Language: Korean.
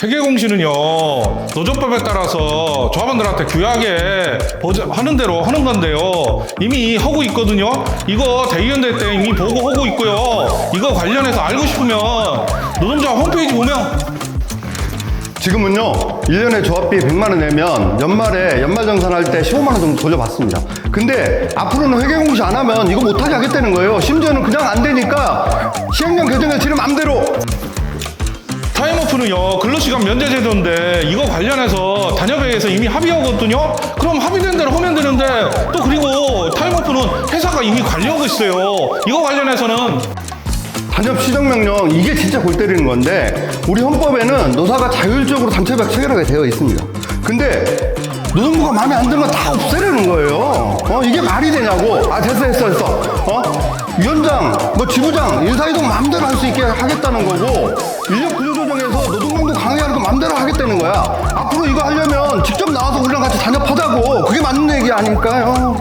회계공시는요 노조법에 따라서 조합원들한테 규약에 하는 대로 하는 건데요. 이미 하고 있거든요. 이거 대의원대 때 이미 보고하고 있고요. 이거 관련해서 알고 싶으면 노동조합 홈페이지 보면. 지금은요 1년에 조합비 100만 원 내면 연말에 연말정산할 때 15만 원 정도 돌려받습니다. 근데 앞으로는 회계공시 안 하면 이거 못하게 하겠다는 거예요. 심지어는 그냥 안 되니까 시행령 개정에 지는 맘대로 타임오프는요 근로시간 면제 제도인데 이거 관련해서 단협회에서 이미 합의하거든요? 그럼 합의된 대로 하면 되는데 또 그리고 타임오프는 회사가 이미 관리하고 있어요. 이거 관련해서는. 단협 시정명령 이게 진짜 골 때리는 건데 우리 헌법에는 노사가 자율적으로 단체백 체결하게 되어 있습니다. 근데 노동부가 마음에 안 들면 다 없애려는 거예요. 어 이게 말이 되냐고. 아 됐어 됐어 됐어 어 위원장 뭐 지부장 인사이동 마음대로 할 수 있게 하겠다는 거고 인력 구조 조정에서 노동강도 강화하는 거 마음대로 하겠다는 거야 앞으로 이거 하려면 직접 나와서 우리랑 같이 단협하자고 그게 맞는 얘기 아닐까요?